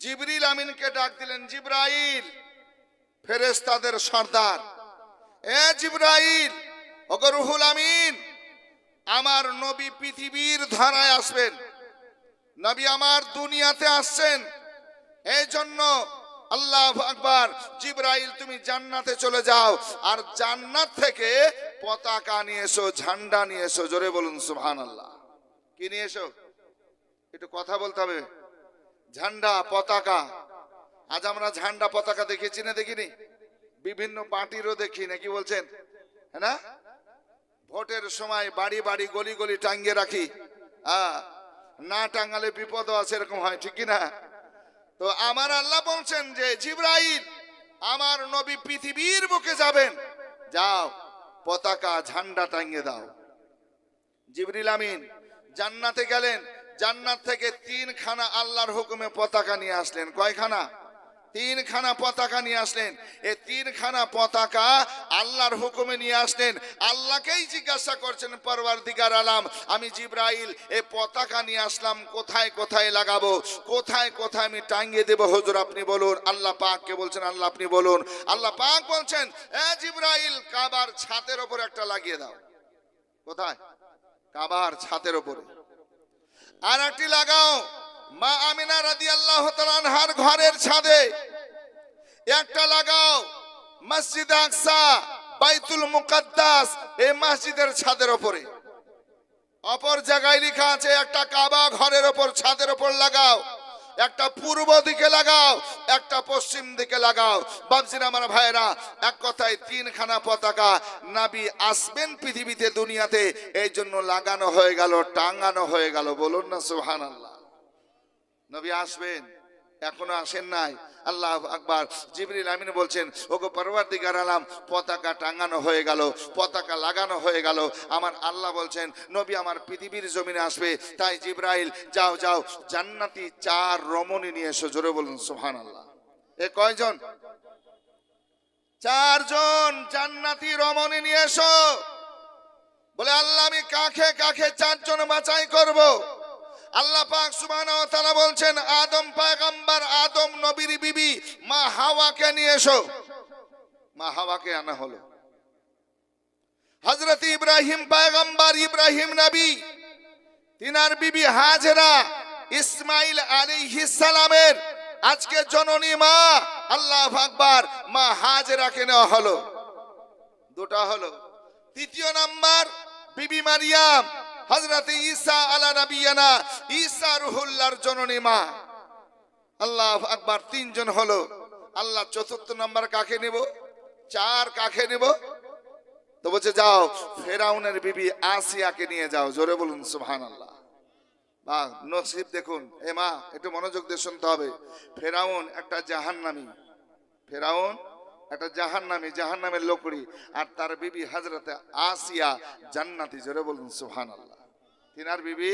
জিবরিল আমিনকে ডাক দিলেন, জিব্রাইল, ফেরেশতাদের সর্দার। এ জিব্রাইল অগরুহুল আমিন, আমার নবী পৃথিবীর ধারায় আসবেন। নবী আমার দুনিয়াতে আসছেন। এই জন্য আল্লাহ আকবার, জিব্রাইল, তুমি জান্নাতে চলে যাও। আর জান্নাত থেকে পতাকা নিয়ে এসো, ঝান্ডা নিয়ে এসো, জোরে বলুন সুবহান আল্লাহ কি নিয়ে এসো? একটু কথা বলতে হবে। ঝান্ডা পতাকা। আজ আমরা ঝান্ডা পতাকা দেখেছি না দেখিনি? বিভিন্ন পার্টিরও দেখি নাকি বলছেন? হ্যাঁ না? ভোটের সময় বাড়ি বাড়ি গলি গলি টাঙ্গিয়ে রাখি। না টাঙ্গালে বিপদও আছে, এরকম হয়, ঠিক কি না? তো আমার আল্লাহ বলছেন যে, জিব্রাইল, আমার নবী পৃথিবীর বুকে যাবেন। যাও, পতাকা, ঝান্ডা টাঙ্গিয়ে দাও। জিবরিল আমিন, জান্নাতে গেলেন। জান্নাত থেকে তিনখানা আল্লাহর হুকুমে পতাকা নিয়ে আসলেন। কয়খানা? তিনখানা পতাকা নিয়ে আসলেন। এই তিনখানা পতাকা আল্লাহর হুকুমে নিয়ে আসলেন। আল্লাহকেই জিজ্ঞাসা করছেন, পরওয়ারদিগার আলাম, আমি জিব্রাইল, এ পতাকা নিয়ে আসলাম, কোথায় কোথায় লাগাবো? কোথায় কোথায় আমি টাঙ্গিয়ে দেবো? হুজুর, আপনি বলুন। আল্লাহ পাককে বলছেন, আল্লাহ, আপনি বলুন। আল্লাহ পাক বলছেন, এ জিব্রাইল, কাবার ছাতের ওপর একটা লাগিয়ে দাও। কোথায়? কাবার ছাতের ওপরে। আর একটি লাগাও। মা আমিনা রাদি আল্লাহ তালানহার ঘরের ছাদে। একটা লাগাও। মসজিদ আকসা, বাইতুল মুকাদ্দাস, এই মসজিদের ছাদের ওপরে। অপর জায়গায় লিখা আছে, একটা কাবা ঘরের ওপর, ছাদের ওপর লাগাও। একটা পূর্ব দিকে লাগাও, একটা পশ্চিম দিকে লাগাও। বাবজির আমার ভাইরা এক কথায় তিনখানা পতাকা নাবি আসবেন পৃথিবীতে, দুনিয়াতে। এই জন্য লাগানো হয়ে গেল টাঙ্গানো হয়ে গেল। বলুন না সুহান আল্লাহ নবী আসবেন। এখনও আসেন নাই। আল্লাহ আকবার। জিবরিল আমিন বলছেন, ওগো পরওয়ারদিগার আলাম, পতাকা টাঙানো হয়ে গেল, পতাকা লাগানো হয়ে গেল। আমার আল্লাহ বলছেন, নবী আমার পৃথিবীর জমিনে আসবে। তাই জিব্রাইল, যাও যাও, জান্নাতি চার রমণী নিয়ে এসো, জোরে বলুন সোহান আল্লাহ এ কয়জন? চারজন জান্নাতি রমণী নিয়ে এসো। বলে, আল্লাহ, আমি কাকে কাকে চারজন বাছাই করব? আল্লাহ পাক সুবহানাহু ওয়া তাআলা বলছেন, আদম পয়গম্বর, আদম নবীর বিবি, মা হাওয়াকে নিয়ে এসো। মা হাওয়াকে আনা হলো। হযরত ইব্রাহিম পয়গম্বর, ইব্রাহিম নবী, তিনার বিবি হাজরা ইসমাইল আলাইহিস সালামের আজকে জননী মা, আল্লাহ আকবার, মা হাজরাকে নেওয়া হলো। দুটা হলো। তৃতীয় নাম্বার, বিবি মারিয়াম হজরত ঈসা আলা নবিয়ানা, ঈসা রুহুল্লাহর জননী মা। আল্লাহ আকবার, তিনজন হলো। আল্লাহ চতুর্থ নাম্বার কাকে নেব? চার কাকে নেব? তো বলছে, যাও, ফেরাউনের বিবি আসিয়াকে নিয়ে যাও। জোরে বলুন সুবহান আল্লাহ বা, নসিব দেখুন। এ মা, একটু মনোযোগ দিয়ে শুনতে হবে। ফেরাউন একটা জাহান্নামী। ফেরাউন একটা জাহান্নামী, জাহান্নামের লোকড়ি। আর তার বিবি হজরতে আসিয়া জান্নাতি, জোরে বলুন সুবহান আল্লাহ তিনার বিবি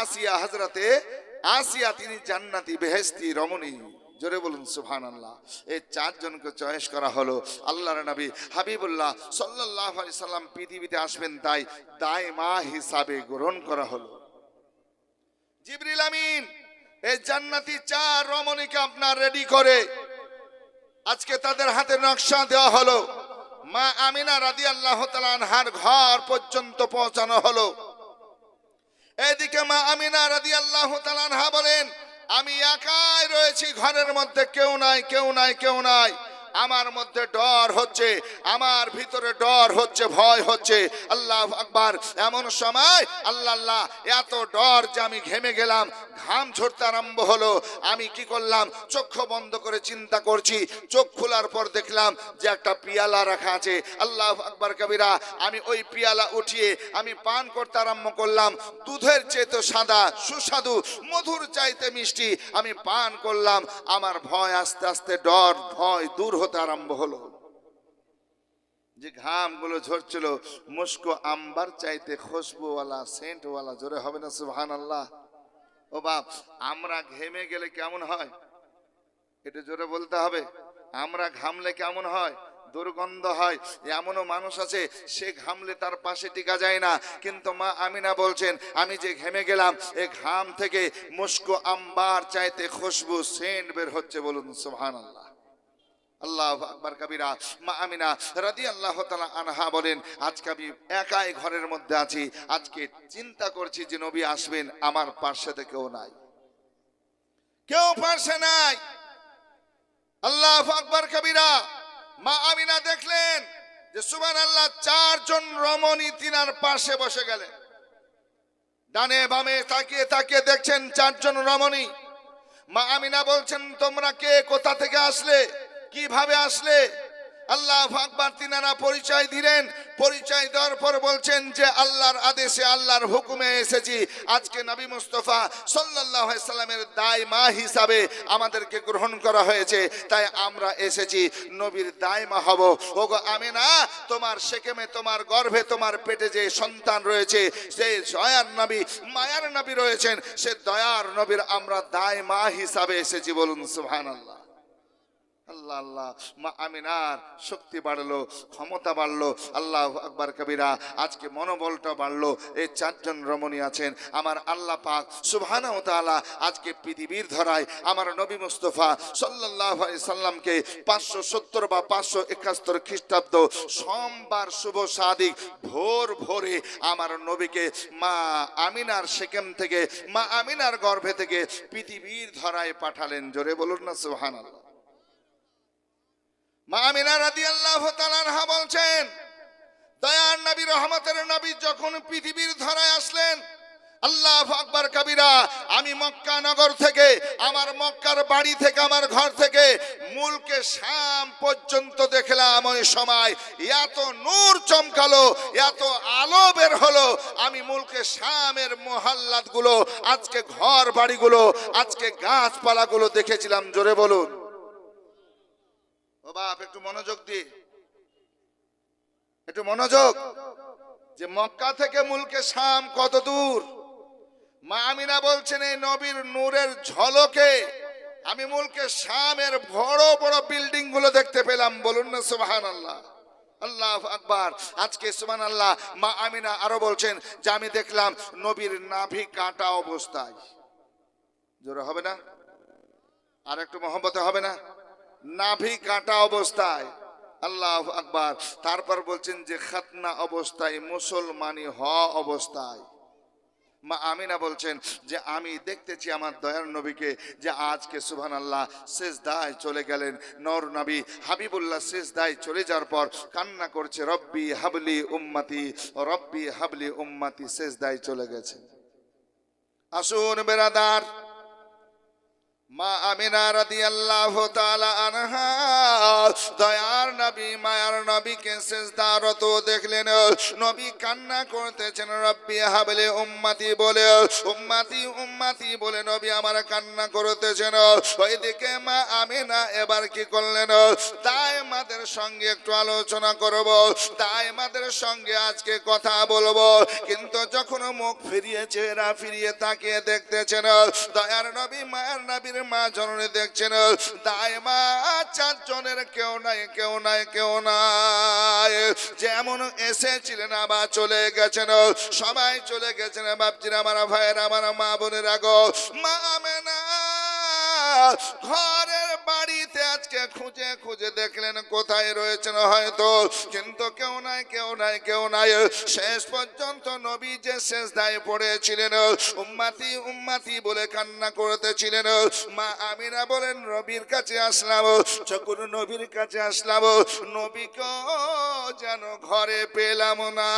আসিয়া হজরতে আসিয়া তিনি জান্নাতি বেহেস্তি রমণী। জোরে বলুন সুবহান আল্লাহ এই চারজনকে চয়েস করা হলো আল্লাহর নবী। হাবিবুল্লাহ সাল্লাল্লাহু আলাইহি সাল্লাম পৃথিবীতে আসবেন তাই দায় মা হিসাবে গ্রহণ করা হলো। জিবরিল আমিন, এই জান্নাতি চার রমণীকে আপনার রেডি করে আজকে তাদের হাতে নকশা দেওয়া হলো। মা আমিনা রাদি আল্লাহ তালানহার ঘর পর্যন্ত পৌঁছানো হলো। এদিকে মা আমিনা রাদি আল্লাহ তালানহা বলেন, আমি একাই রয়েছি ঘরের মধ্যে, কেউ নাই কেউ নাই কেউ নাই। আমার মধ্যে ডর হচ্ছে, আমার ভিতরে ডর হচ্ছে, ভয় হচ্ছে। আল্লাহ আকবার, এমন সময় আল্লাহ আল্লাহ, এত ডর যে আমি ঘেমে গেলাম, ঘাম ঝরতে আরম্ভ হলো। আমি কি করলাম? চক্ষু বন্ধ করে চিন্তা করছি। চোখ খোলার পর দেখলাম যে একটা পিয়ালা রাখা আছে। আল্লাহ আকবর কবিরা, আমি ওই পিয়ালা উঠিয়ে আমি পান করতে আরম্ভ করলাম। দুধের চেয়ে সাদা, সুস্বাদু, মধুর চাইতে মিষ্টি। আমি পান করলাম। আমার ভয় আস্তে আস্তে, ডর, ভয় দূর হতে আরম্ভ হলো। যে ঘামগুলো ঝরছিল মুস্কো আম্বার চাইতে খুশবুওয়ালা, সেন্টওয়ালা, জোরে হবে না সুবহান আল্লাহ ও বাপ, আমরা ঘেমে গেলে কেমন হয়? এটা জোরে বলতে হবে। আমরা ঘামলে কেমন হয়? দুর্গন্ধ হয়। এমনও মানুষ আছে, সে ঘামলে তার পাশে টিকা যায় না। কিন্তু মা আমিনা বলছেন, আমি যে ঘেমে গেলাম, এ ঘাম থেকে মুস্কো আম্বার চাইতে খুশবু, সেন্ট বের হচ্ছে বলুন সুহান আল্লাহ আল্লাহ আকবর কবিরা মা আমিনা রাদি আল্লাহ তালা আনহা বলেন, আজকে আমি একাই ঘরের মধ্যে আছি, আজকে চিন্তা করছি যে নবী আসবেন, আমার পার্শ্বে কেউ নাই। কেউ পার্শ্বে নাই। আল্লাহ আকবার কবিরা মা আমিনা দেখলেন যে সুবান আল্লাহ চারজন রমণী তিনার পাশে বসে গেলেন। ডানে বামে তাকিয়ে তাকিয়ে দেখছেন চারজন রমণী। মা আমিনা বলছেন, তোমরা কে? কোথা থেকে আসলে? কীভাবে আসলে? আল্লাহ আকবার তিনারা পরিচয় দিলেন। পরিচয় দেওয়ার পর বলছেন যে, আল্লাহর আদেশে আল্লাহর হুকুমে এসেছি। আজকে নবী মুস্তফা আলাইহি সাল্লামের দায় মা হিসাবে আমাদেরকে গ্রহণ করা হয়েছে। তাই আমরা এসেছি, নবীর দায় মা হব। ওগো আমিনা, তোমার সেকেমে, তোমার গর্ভে, তোমার পেটে যে সন্তান রয়েছে সেই দয়ার নবী, মায়ার নবী রয়েছেন, সে দয়ার নবীর আমরা দায় মা হিসাবে এসেছি বলুন, সুবহানাল্লাহ। আল্লাহ আল্লাহ আল্লাহ মা আমিনার শক্তি বাড়লো, ক্ষমতা বাড়লো, আল্লাহ আকবার কবিরা, আজকে মনোবলটা বাড়লো, এই চারজন রমণী আছেন, আমার আল্লাহ পাক সুবহানা ও তাআলা আজকে পৃথিবীর ধরায় আমার নবী মুস্তফা আলাইহি সাল্লামকে পাঁচশো সত্তর বা পাঁচশো একাত্তর খ্রিস্টাব্দ সোমবার শুভ সাদিক ভোর ভোরে আমার নবীকে মা আমিনার সেকেম থেকে, মা আমিনার গর্ভে থেকে পৃথিবীর ধরায় পাঠালেন। জোরে বলুন না সুবহানাল্লাহ। মা আমিনা রাদিয়াল্লাহু তাআলা বলছেন, দয়ার নবী, রহমতের নবী যখন পৃথিবীর ধরায় আসলেন, আল্লাহ আমি থেকে, আমার মক্কার বাড়ি থেকে, আমার ঘর থেকে, মূলকে পর্যন্ত দেখলাম ওই সময়। এত নূর চমকালো, এত আলো বের হলো, আমি মূলকে শামের মোহাল্লাতগুলো আজকে ঘর বাড়িগুলো আজকে গাছপালাগুলো দেখেছিলাম, জোরে বলুন। ও বাপ, একটু মনোযোগ দি একটু মনোযোগ। যে মক্কা থেকে মুলকে শাম কত দূর? মা আমিনা বলছেন, এই নবীর নূরের ঝলকে আমি মুলকে শামের বড় বড় বিল্ডিংগুলো দেখতে পেলাম। বলুন না সুবাহান আল্লাহ আল্লাহ আকবার। আজকে সুমান আল্লাহ মা আমিনা আরও বলছেন যে, আমি দেখলাম নবীর নাভি কাটা অবস্থায়। জোরে হবে না? আর একটু মহব্বতে হবে না? নাভি কাটা অবস্থায়। আল্লাহ আকবার। তারপর বলছেন যে, খাতনা অবস্থায় মুসলমানি হ অবস্থায়। মা আমিনা বলছেন যে, আমি দেখতেছি আমার দয়ার নবীকে যে, আজকে সুবহান আল্লাহ শেষ দায় চলে গেলেন। নর নবী হাবিবুল্লাহ শেষ দায় চলে যাওয়ার পর কান্না করছে, রব্বি হাবলি উম্মাতি, রব্বি হাবলি উম্মাতি শেষ দায় চলে গেছে। আসুন বেরাদার মা আমিনা রাদিয়াল্লাহু তাআলা আনহা, দয়ার নবী, মায়ার নবীকে সিজদারত দেখলেন। নবী কান্না করতেছেন, রব্বি হাবলে উম্মতি বলে। উম্মতি উম্মতি বলে নবী আমার কান্না করতেছেন। ওইদিকে মা আমিনা এবার কি করলেন? তাই মাদের সঙ্গে একটু আলোচনা করব। তাই মাদের সঙ্গে আজকে কথা বলব। কিন্তু যখন মুখ ফিরিয়ে চেহারা ফিরিয়ে তাকিয়ে দেখতেছেন। দয়ার নবী, মায়ার নবীর মা জননী দেখছেন তাই মা চার জনের কেউ নাই কেউ নাই কেউ নাই। যেমন এসেছিলেন, আবার চলে গেছেন, সবাই চলে গেছেন। বাপজির, আমার ভাইয়ের, আমার মা বোনের আগ মা আমেনা ঘরের বাড়িতে আজকে খুঁজে খুঁজে দেখলেন কোথায় রয়েছেন হয়তো। কিন্তু কেউ নাই কেউ নাই কেউ নাই। শেষ পর্যন্ত নবী যে শেষ দায় পড়েছিলেন, উম্মাতি উম্মাতি বলে কান্না করতেছিলেন। মা আমিরা বলেন, নবীর কাছে আসলাম, যখন নবীর কাছে আসলাম নবীকে যেন ঘরে পেলাম না।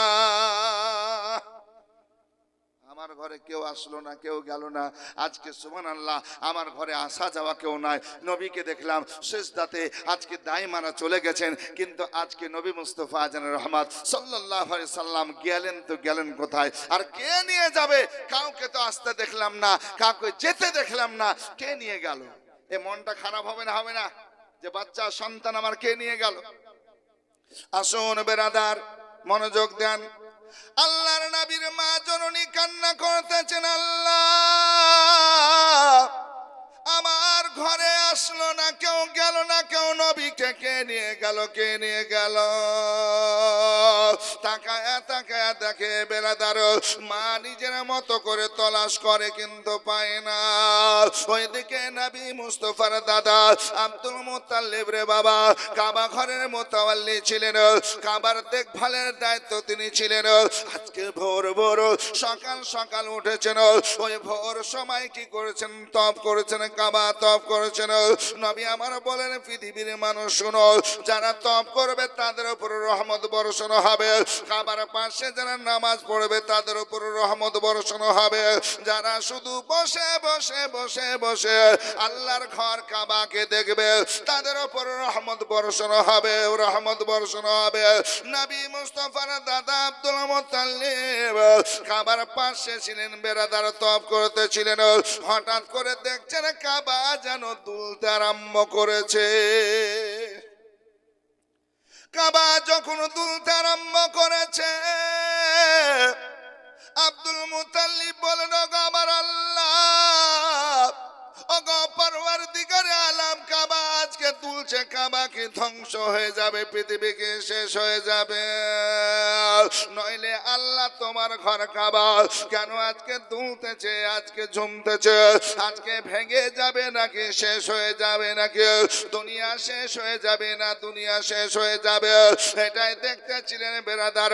আমার ঘরে কেউ আসলো না, কেউ গেল না। আজকে সুমান আল্লাহ আমার ঘরে আসা যাওয়া কেউ নাই। নবীকে দেখলাম শেষ দাতে আজকে দায় মারা চলে গেছেন, কিন্তু আজকে নবী মুস্তফা আজান রহমান সাল্লাহ সাল্লাম গেলেন তো গেলেন কোথায়? আর কে নিয়ে যাবে? কাউকে তো আসতে দেখলাম না, কাউকে যেতে দেখলাম না। কে নিয়ে গেল? এ মনটা খারাপ হবে না হবে না? যে বাচ্চা, সন্তান আমার কে নিয়ে গেল? আসুন বেরাদার, মনোযোগ দেন। আল্লাহর নবীর মা জননী কান্না করতেছেন আল্লাহ। আমার ঘরে আসলো না, কেউ গেল না, কেউ নবীকে কে নিয়ে গেল, কে নিয়ে গেল? তাকায় তাকায়, দেখে বেড়াদার মা নিজের মতো করে তলাশ করে, কিন্তু পায় না। ওইদিকে নবী মুস্তফার দাদা আব্দুল মুতাল্লিব রে বাবা, কাবা ঘরের মোতাল্লি ছিলেন। কাবার দেখভালের দায়িত্ব তিনি ছিলেন। আজকে ভোর ভোর সকাল সকাল উঠেছেন। ওই ভোর সময় কি করেছেন? তপ করেছেন কাবা তপ করেছেন। নবী আমার বলেন, পৃথিবীর মানুষ শুনো, যারা তপ করবে তাদের উপর রহমত বর্ষণ হবে। কাবার পাশে যারা নামাজ পড়বে তাদের উপর রহমত বর্ষণ হবে। যারা শুধু বসে বসে বসে বসে আল্লাহর ঘর কাবাকে দেখবে, তাদের উপর রহমত বর্ষণ হবে, রহমত বর্ষণ হবে। নবী মুস্তফার দাদা আব্দুল মোতাল্লিব কাবার পাশে ছিলেন, বেড়াদার তপ করতেছিলেন। হঠাৎ করে দেখছেন কাবা যেন তুলতে আরম্ভ করেছে। কাবা যখন তুলতে আরম্ভ করেছে, আব্দুল মুতাল্লিব বলেন, "ওগো আমার আল্লাহ আজকে তুলছে ধ্বংস হয়ে যাবে পৃথিবীকে শেষ হয়ে যাবে? নইলে আল্লাহ তোমার ঘর কাবা, কেন আজকে দুলতেছে, আজকে ঝুমতেছে? আজকে ভেঙে যাবে নাকি, শেষ হয়ে যাবে নাকি? দুনিয়া শেষ হয়ে যাবে না, দুনিয়া শেষ হয়ে যাবে? এটাই দেখতেছিলেন বেড়াদার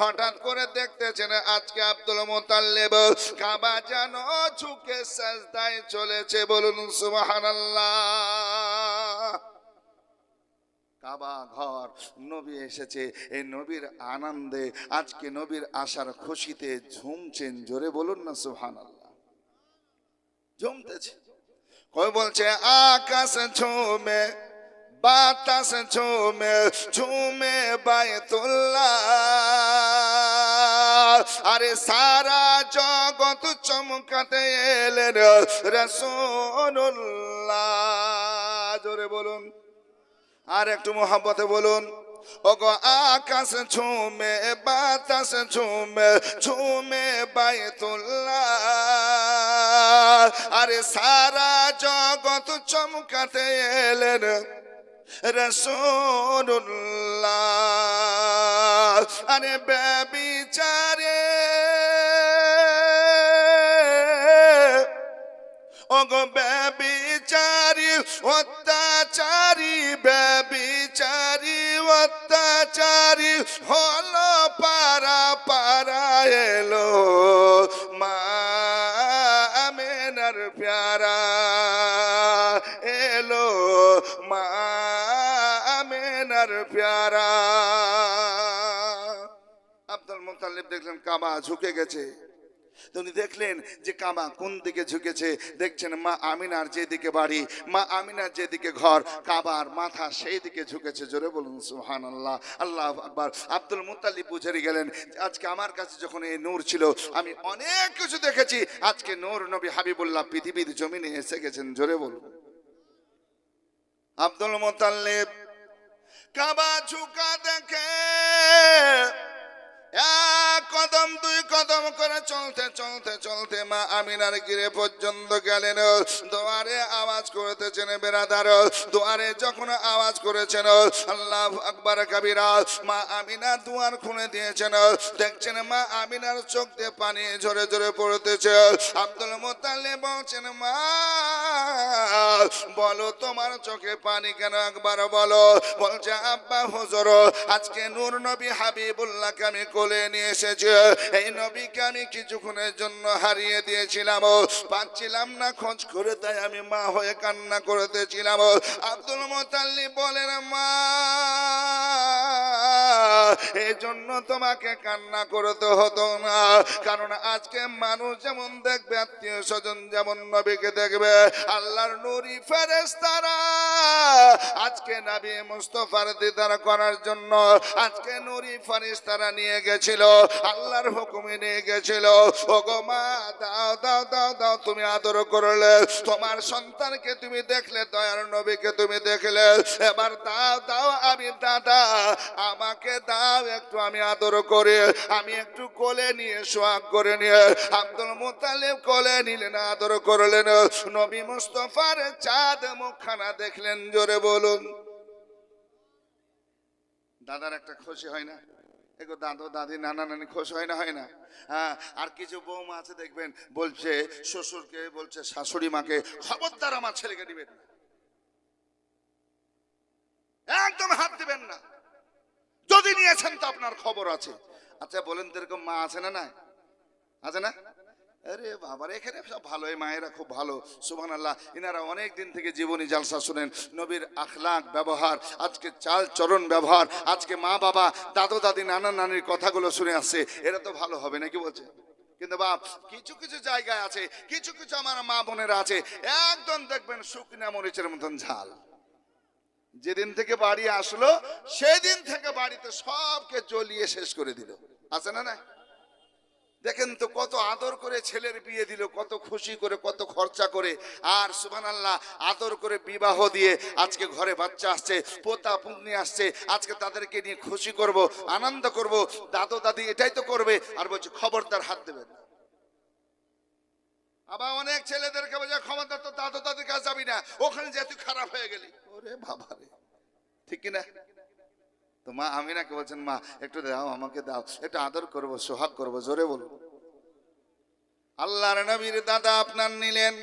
হঠাৎ করে দেখতেছেন আজকে আব্দুল মোতাল্লেব কাবা যেন ঝুঁকে সাজদায় চলেছে বলুন, সুবহানাল্লাহ। কাবা ঘর, নবী এসেছে, এই নবীর আনন্দে, আজকে নবীর আসার খুশিতে ঝুমছেন, জোরে বলুন না, সুবহানাল্লাহ। ঝুমতেছে। কই বলছে, আকাশ ঝুমে, বাতাস ঝুমে ঝুমে বায়তুল্লাহ। আরে সারা জগৎ চমকাতে এলেন রসুল্লাহ জোরে বলুন। আর একটু মোহাম্মতে বলুন। ওগো আকাশ ঝুমে, বাতাস ঝুমে ঝুমে বায়তুল্লাহ আরে সারা জগৎ চমকাতে এলেন রসুল্লাহ আরে ব্যবিচারে ওগো ব্যবিচারি, অত্যাচারী ব্যবিচারি, অত্যাচারী, হলো পারা পারা এলো। মা আমেনার প্যারা এলো। মা আমেনার প্যারা। আব্দুল মুতাল্লিব দেখলেন কাবা ঝুঁকে গেছে। তো উনি দেখলেন যে কাবা কোন দিকে ঝুঁকেছে? দেখছেন মা আমিনার যেদিকে বাড়ি, মা আমিনার যেদিকে ঘর, কাবার মাথা সেই দিকে ঝুঁকেছে। জোরে বলুন সুহান আল্লাহ আল্লাহ আকবার। আব্দুল মুতাল্লিব বুঝে গেলেন, আজকে আমার কাছে যখন এই নূর ছিল, আমি অনেক কিছু দেখেছি। আজকে নূর নবী হাবিবুল্লাহ পৃথিবীর জমিনে এসে গেছেন। জোরে বলুন। আব্দুল মুতাল্লিব কাবা ঝুঁকা দেখে এক কদম, দুই কদম করে চলতে চলতে চলতে মা আমিনার গিরে পর্যন্ত গেলেন। দোয়ারে আওয়াজ করতেছেন বেরাদার। দোয়ারে যখন আওয়াজ করেছেন, আল্লাহ আকবর কাবিরা, মা আমিনা দুয়ার দিয়েছেন। দেখছেন মা আমিনার চোখ দিয়ে পানি ঝরে ঝরে পড়তেছে। আব্দুল মোতাল্লে বলছেন, মা, বলো তোমার চোখে পানি কেন একবার বলো? বলছে, আব্বা হুজুর, আজকে নূর নবী হাবিবুল্লাহকে আমি কোলে নিয়ে এসেছি। এই নবীকে আমি কিছুক্ষণের জন্য হারিয়ে দিয়েছিলাম। পাচ্ছিলাম না খোঁজ করে, তাই আমি মা হয়ে কান্না করতেছিলাম। আব্দুল মোতাল্লি বলেন, মা এই জন্য তোমাকে কান্না করতে হতো না। কারণ আজকে মানুষ যেমন দেখবে, আত্মীয় স্বজন যেমন নবীকে দেখবে, আল্লাহর নুরি ফেরেস্তারা আজকে নবী মুস্তফার দিদার করার জন্য, আজকে নুরি ফেরেস্তারা নিয়ে গেছিল, আল্লাহর হুকুমে নিয়ে গেছিল। ও গো মা তুমি আদর করলে। তোমার সন্তানকে তুমি দেখলে, দয়ার নবীকে তুমি দেখলে। এবার দাও দাও, আমি দাদা, আমাকে আমাকে দাও, একটু আমি আদর করে, আমি একটু কোলে নিয়ে সোয়াগ করে নিয়ে, আব্দুল মোতালেব কোলে নিলেন, আদর করলেন। নবী মুস্তফার চাঁদ মুখখানা দেখলেন, জোরে বলুন। দাদার একটা খুশি হয় না? এগো দাদু, দাদি, নানা, নানি হয় না হয় না? হ্যাঁ আর কিছু বৌমা আছে, দেখবেন, বলছে, শ্বশুরকে বলছে, শাশুড়ি মাকে, খবরদার আমার ছেলেকে দিবেন না। একদম হাত দিবেন না। যদি নিয়েছেন তো আপনার খবর আছে। আচ্ছা বলেন তো এরকম মা আছে না না আছে না? আরে বাবার, এখানে সব ভালো, এই মায়েরা খুব ভালো সুবান আল্লাহ এনারা অনেক দিন থেকে জীবনী জালসা শুনেন, নবীর আখলাক, ব্যবহার, আজকে চাল চরণ ব্যবহার, আজকে মা বাবা, দাদু দাদি, নানা নানির কথাগুলো শুনে আসছে। এরা তো ভালো হবে, নাকি বলছে? কিন্তু বাপ, কিছু কিছু জায়গায় আছে, কিছু কিছু আমার মা বোনেরা আছে, একদম দেখবেন শুকনা মরিচের মতন ঝাল। যেদিন থেকে বাড়ি আসলো, সেদিন থেকে বাড়িতে সবকে জ্বলিয়ে শেষ করে দিল। আছে না না দেখেন তো কত আদর করে ছেলের বিয়ে দিল, কত খুশি করে, কত খরচা করে। আর সুবান আল্লাহ আদর করে বিবাহ দিয়ে আজকে ঘরে বাচ্চা আসছে, পোতা পুগ্নি আসছে, আজকে তাদেরকে নিয়ে খুশি করব, আনন্দ করব। দাদু দাদি এটাই তো করবে, আর বলছে খবরদার হাত দেবেন। আবার অনেক ছেলেদেরকে বলছে ক্ষমতা তো দাদু দাদির কাছে যাবি না, ওখানে যে, তুই খারাপ হয়ে গেলি। ওরে বাবা রে ঠিক কিনা? তো মা, আমি নাকি বলছেন মা, একটু দাও, আমাকে দাও, একটু আদর করব, সোহাগ করব, জোরে বলব আল্লাহর নবীর দাদা আপনার নিলেন।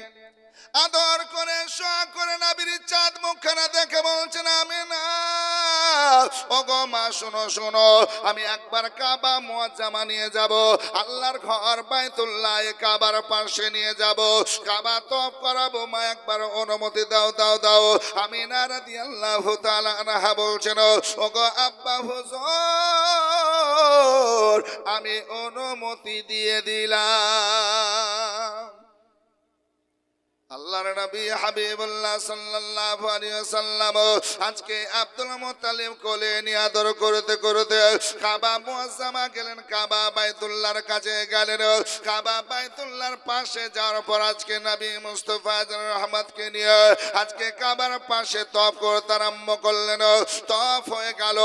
আদর করে, সোহাগ করে, নবীর চাঁদ মুখখানা দেখে বলছেন আমি না মা, শোনো শোনো, আমি একবার কাবা মুয়াজ্জামা নিয়ে যাব। আল্লাহর ঘর বাইতুল্লাহ কাবার পাশে নিয়ে যাব। কাবা তপ করাবো, মা, একবার অনুমতি দাও দাও দাও। আমি না রাদিয়াল্লাহু তাআলা আনহা বলছেন ও গো আব্বা হুজুর, আমি অনুমতি দিয়ে দিলাম। আল্লাহর নবী হাবিবুল্লাহ সাল্লাল্লাহু আলাইহি ওয়াসাল্লাম আজকে আব্দুল মুত্তালিব কোলে নিয়ে আদর করতে করতে কাবা মুআজ্জামা গেলেন, কাবা বাইতুল্লাহর কাছে গেলেন। কাবা বাইতুল্লাহর পাশে যাওয়ার পর আজকে নবী মুস্তাফা রহমতকে নিয়ে আজকে কাবার পাশে তপ করতে আরম্ভ করলেন। তপ হয়ে গেল,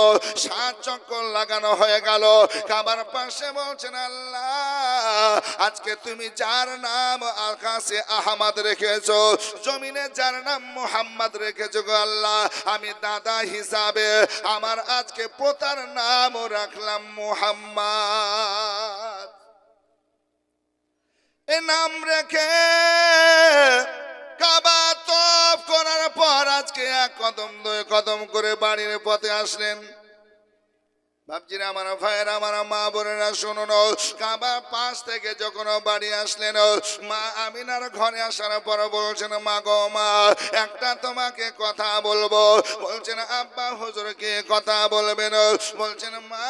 সাত চক্কর লাগানো হয়ে গেল। কাবার পাশে বলছেন, আল্লাহ, আজকে তুমি যার নাম আকাশে আহমদ রেখেছো? জমিনে যার নাম মোহাম্মদ রেখেছো গো আল্লাহ। আমি দাদা হিসাবে আমার আজকে পোতার নামও রাখলাম মোহাম্মদ। এ নাম রেখে কাবা তপ করার পর আজকে এক কদম, দুই কদম করে বাড়ির পথে আসলেন। ভাবছি না আমার ভাইয়ের, আমার মা বোনেরা, শুনুন কাবার পাশ থেকে যখন বাড়ি আসলেন মা আমিনার ঘরে আসার পর বলছেন, মা গো মা, একটা তোমাকে কথা বলব। বলছেন, আব্বা হুজুরকে কথা বলবেন? বলছেন, মা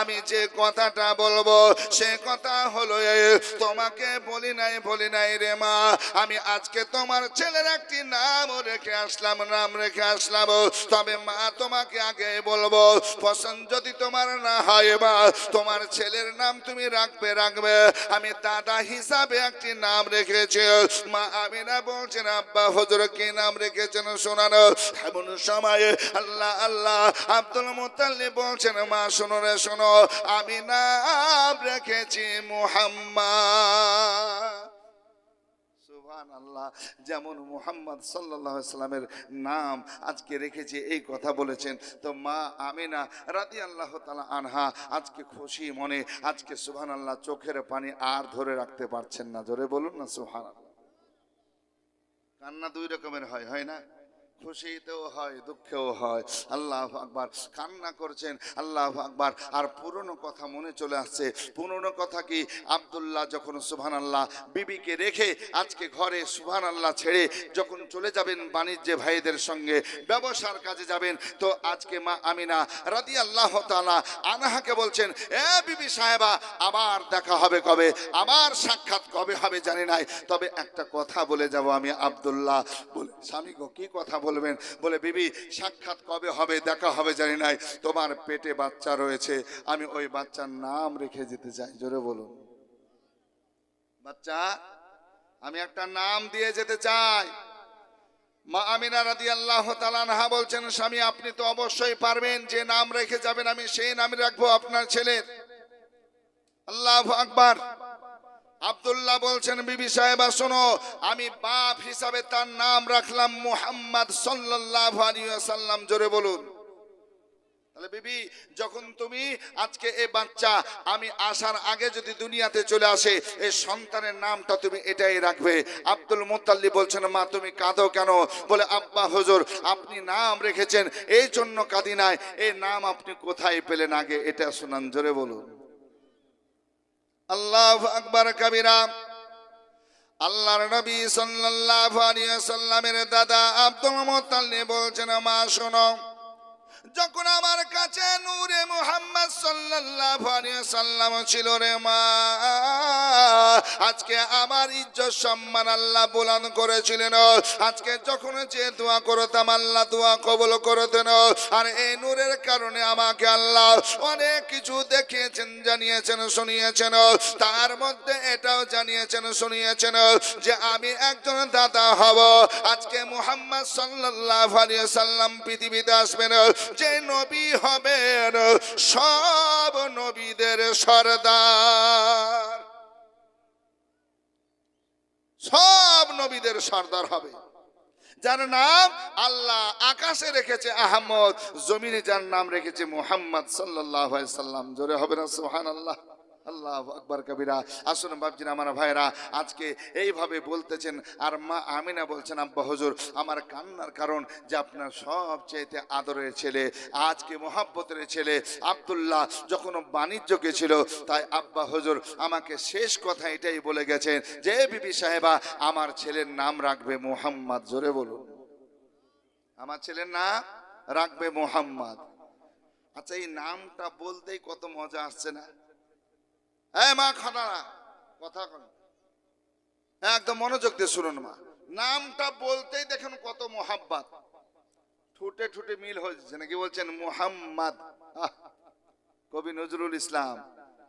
আমি যে কথাটা বলব, সে কথা হলো তোমাকে বলি নাই বলি নাই রে মা। আমি আজকে তোমার ছেলের একটি নাম রেখে আসলাম, নাম রেখে আসলাম। তবে মা তোমাকে আগে বলব, পছন্দ যদি তোমার না হয় মা, তোমার ছেলের নাম তুমি রাখবে রাখবে। আমি দাদা হিসাবে একটি নাম রেখেছি। মা আমি না বলছেন, আব্বা হজর কি নাম রেখেছেন শোনানো? এমন সময় আল্লাহ আল্লাহ আব্দুল মুতাল্লি বলছেন, মা শোনো রে শোনো, আমি নাম রেখেছি আল্লাহ যেমন মুহাম্মদ সাল্লাহ সাল্লামের নাম আজকে রেখেছে, এই কথা বলেছেন। তো মা আমিনা রাদি আল্লাহ তালা আনহা আজকে খুশি মনে, আজকে সুবহান আল্লাহ চোখের পানি আর ধরে রাখতে পারছেন না। জোরে বলুন না সুবহান আল্লাহ কান্না দুই রকমের হয় হয় না? খুশিতেও হয়, দুঃখেও হয়। আল্লাহ আকবার কান্না করছেন, আল্লাহ আকবার। আর পুরনো কথা মনে চলে আসছে। পুরনো কথা কি? আব্দুল্লাহ যখন সুবহান আল্লাহ বিবিকে রেখে আজকে ঘরে সুবহান আল্লাহ ছেড়ে যখন চলে যাবেন বাণিজ্য ভাইদের সঙ্গে, ব্যবসার কাজে যাবেন, তো আজকে মা আমিনা রাদি আল্লাহ তালা আনাহাকে বলছেন, এ বিবি সাহেবা, আবার দেখা হবে কবে? আবার সাক্ষাৎ কবে হবে জানি নাই। তবে একটা কথা বলে যাব আমি আব্দুল্লাহ। বলে, স্বামী গো, কি কথা বলবেন, বলে, বিবি, সাক্ষাৎ কবে হবে? দেখা হবে, জানি নাই। তোমার পেটে বাচ্চা রয়েছে। আমি ওই বাচ্চার নাম রেখে যেতে চাই। জোরে বলুন। বাচ্চা, আমি একটা নাম দিয়ে যেতে চাই। মা আমিনা রাদি আল্লাহ তালানহা বলছেন, স্বামী, আপনি তো অবশ্যই পারবেন। যে নাম রেখে যাবেন, আমি সেই নাম রাখব আপনার ছেলের। আল্লাহ আকবার। আব্দুল্লাহ বলছেন, বিবি সাহেবা শোনো, আমি বাপ হিসাবে তার নাম রাখলাম মুহাম্মদ সাল্লাল্লাহু আলাইহি ওয়াসাল্লাম। জোরে বলুন। তাহলে বিবি, যখন তুমি আজকে এই বাচ্চা, আমি আসার আগে যদি দুনিয়াতে চলে আসে এই সন্তানের নামটা তুমি এটাই রাখবে। আব্দুল মুতাল্লি বলছেন, মা, তুমি কাঁদো কেন? বলে, আব্বা, হুজুর, আপনি নাম রেখেছেন, এই জন্য কাঁদি নাই। এই নাম আপনি কোথায় পেলেন আগে, এটা শোনান, জোরে বলুন। আল্লাহ আকবর কবিরা। আল্লাহর নবী সাল্লাল্লাহু আলাইহি সাল্লামের দাদা আব্দুল মুত্তালিব বলছেন মা শোনো যখন আমার কাছে নূরে মুহাম্মদ সাল্লাম ছিল রে মা, আজকে আমার ইজ্জত সম্মান আল্লাহ বুলান করেছিলেন। আজকে যখন যে দোয়া করতাম, আল্লাহ দোয়া কবুল করতেন। আর এই নূরের কারণে আমাকে আল্লাহ অনেক কিছু দেখিয়েছেন, জানিয়েছেন, শুনিয়েছেন। তার মধ্যে এটাও জানিয়েছেন, শুনিয়েছেন যে আমি একজন দাদা হব। আজকে মুহাম্মদ আলাইহি সাল্লাম পৃথিবীতে আসবেন। যে নবী হবেন, সব নবীদের সর্দার। সব নবীদের সর্দার হবে। যার নাম আল্লাহ আকাশে রেখেছে আহমদ, জমিনে যার নাম রেখেছে মুহাম্মদ সাল্লাহ সাল্লাম। জোরে হবে না সোহান আল্লাহ আল্লাহ আকবর কবিরা। আসুন বাবজিন আমার ভাইরা আজকে এইভাবে বলতেছেন, আর মা আমিনা বলছেন, আব্বা হুজুর, আমার কান্নার কারণ যে আপনার সবচেয়েতে আদরের ছেলে, আজকে মোহাব্বতের ছেলে, আব্দুল্লাহ যখন বাণিজ্যকে ছিল তাই আব্বা হুজুর আমাকে শেষ কথা এটাই বলে গেছেন যে বিবি সাহেবা, আমার ছেলের নাম রাখবে মোহাম্মদ। জোরে বলুন। আমার ছেলের নাম রাখবে মোহাম্মদ। আচ্ছা এই নামটা বলতেই কত মজা আসছে না? এই মা না। কথা একদম মনোযোগ দিয়ে শুনুন মা। নামটা বলতেই দেখেন কত মোহাব্বাত। ঠুটে ঠুটে মিল হয়েছে, নাকি বলছেন মোহাম্মদ। কবি নজরুল ইসলাম।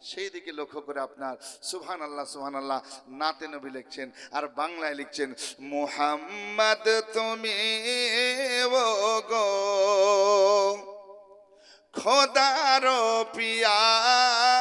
সেই দিকে লক্ষ্য করে আপনার সুহান আল্লাহ সুহান আল্লাহ নাতে নবী লিখছেন, আর বাংলায় লিখছেন, মোহাম্মদ তুমি গো, খোদার পিয়ারা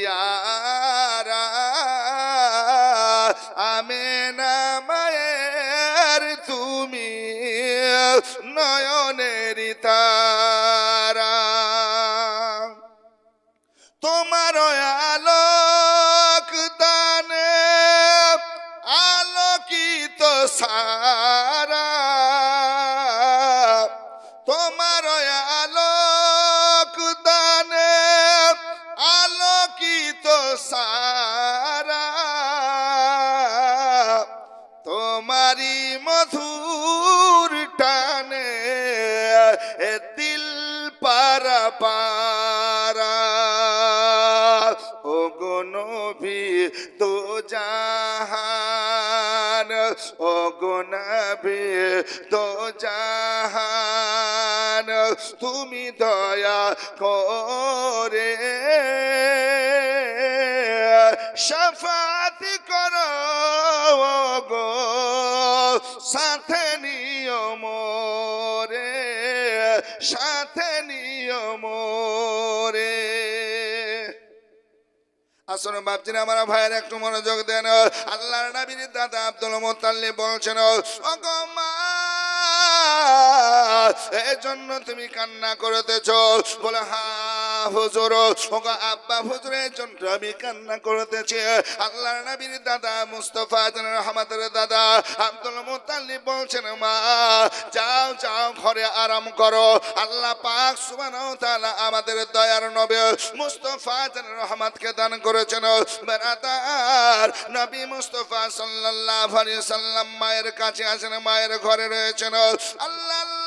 পিয়ারা আমি নামায়ের তুমি নয়নের তারা। তোমার আলোক দানে আলোকিত সারা। তোমার আলোক দানে সারা তোমারি মধুর টানে দিল পারা পারা। ও গো নবী তো জাহান ও গো নবী তো জাহান, তুমি দয়া করে। সাফাত করো গো, সাথে নিয়ম রে সাথে নিয়ম রে আসুন বাপজিন আমার ভাইয়ের, একটু মনোযোগ দেন। আল্লাহর নবীর দাদা আব্দুল মোতাল্লি বলছেন ও মা এই জন্য তুমি কান্না করতেছ। বলে হা হুজুর ও গো আব্বা কান্না আল্লাহর নবীর দাদা মুস্তফা রহমতের দাদা আব্দুল মোতাল্লি বলছেন, মা, যাও যাও, ঘরে আরাম করো। আল্লাহ পাক সুবহানাহু তাআলা আমাদের দয়ার নবী মুস্তফা রহমতকে দান করেছেন। নবী মুস্তফা সাল্লাল্লাহু আলাইহি সাল্লাম মায়ের কাছে আছেন মায়ের ঘরে রয়েছেন। আল্লাহ আল্লাহ